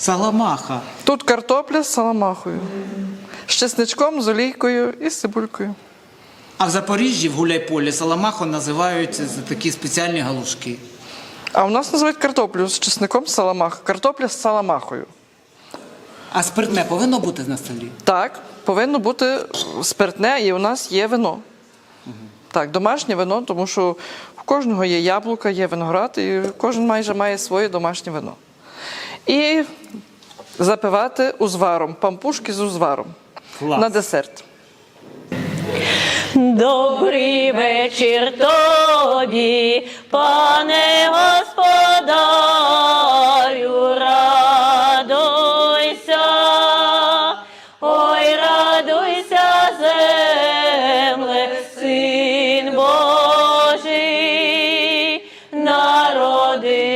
Саламаха. Тут картопля з саламахою, з чесничком, з олійкою і з цибулькою. А в Запоріжжі в Гуляйполі саламаху називають за такі спеціальні галушки. А у нас називають картоплю з чесником з саламахою. Картопля з саламахою. А спиртне повинно бути на столі? Так, повинно бути спиртне, і у нас є вино. Так, домашнє вино, тому що в кожного є яблука, є виноград, і кожен майже має своє домашнє вино і запивати узваром, пампушки з узваром Клас. на десерт. Добрий вечір тобі, пане господарю, радуйся, ой, радуйся, земле, син Божий, народи.